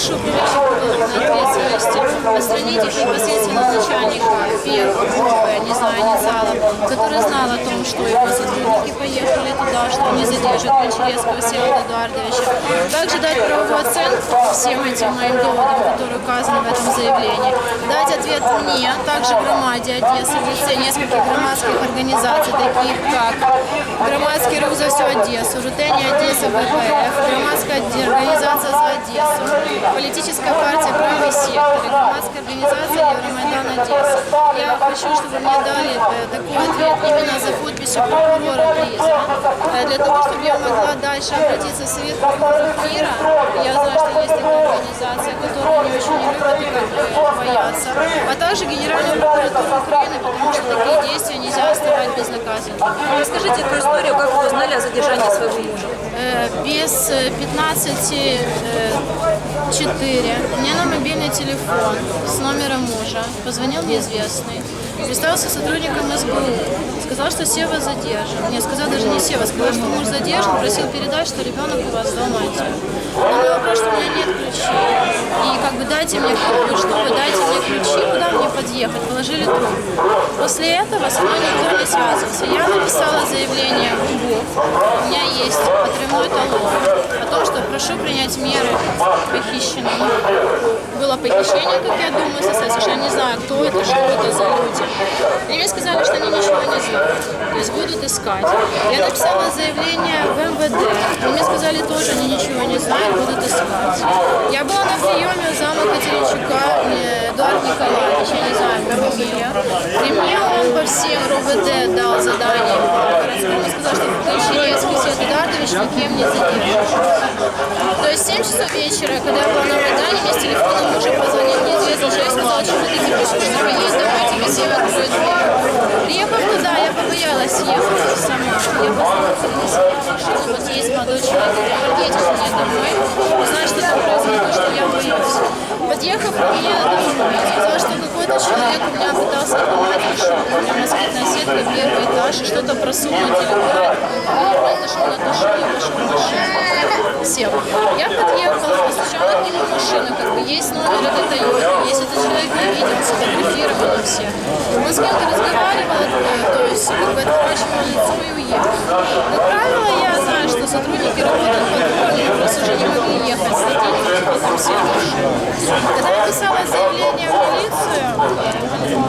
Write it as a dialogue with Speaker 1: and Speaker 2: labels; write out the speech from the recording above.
Speaker 1: прошу привлечь к ответственности, отстранить их начальника первого не знаю, инициалов, который знал о том, что его сотрудники поехали туда, что они задержат Гончаревского Всеволода Эдуардовича. Также дать правовую оценку всем этим моим доводам, которые указаны в этом заявлении. Дать ответ мне, также громаде Одессы в лице нескольких громадских организаций, таких как Громадский рух за всю Одессу, Рутения Одесса ВПФ, Громадская организация за Одессу, политическая партия Правый сектор громадская организация Евромайдан Одесса. Я хочу, чтобы мне дали э, такой ответ именно за подписью прокурора приза, э, для того, чтобы я могла дальше обратиться в Совет прокуроров мира. Я знаю, что есть такая организация, которую не очень не любят и как бы боятся. А также Генеральную прокуратуру Украины, потому что такие действия нельзя оставать безнаказанными.
Speaker 2: Расскажите эту историю, как вы узнали о задержании своего мужа.
Speaker 1: Без э, 15 4 мне на мобильный телефон с номера мужа позвонил неизвестный, представился сотрудником СБУ, сказал, что Сева задержан. Не, сказал даже не Сева, сказал, что муж задержан, просил передать, что ребенок у вас Алмате. На мой вопрос, что у меня нет ключей. И как бы дайте мне ключи, что вы дайте мне ключи, куда мне подъехать, положили трубку. После этого со мной никто не связывался. Я написала заявление в УБОВ, у меня есть отрывной талон прошу принять меры к. Было похищение, как я думаю, состоялось, я не знаю, кто это, что это за люди. И мне сказали, что они ничего не знают, то есть будут искать. Я написала заявление в МВД, и мне сказали тоже, они ничего не знают, будут искать. Я была на приеме у зама Катеринчука э, Эдуард Николаевич, я не знаю. При мне он по всем РОВД дал задание городскому, сказал, что в Катеринчуке Свет Эдуардович никем не задержан. То есть в 7 часов вечера, когда я была на Майдане, мне с телефона мужа позвонил неизвестный человек, сказал, что вы такие беспокойные, есть, давайте мне все откроют дверь. Приехав туда, я побоялась ехать сама. Я перенесла машину, вот есть молодой человек, который едет мне домой, узнать, что там произошло, что я боюсь. Подъехав мне домой, я сказала, что какой-то человек у меня пытался отломать решетку. У меня москитная сетка, первый этаж, и что-то просунуть или убрать тем. Я подъехала, посещала от него машину, как бы есть номер этой Тойоты, есть этот человек на видео, сфотографировано все. Он с кем-то разговаривал, то есть как бы отворачивал лицо и уехал. Как правило, я знаю, что сотрудники работают под полем, просто уже не могли ехать, следить, типа там все души. Когда я писала заявление в полицию, я не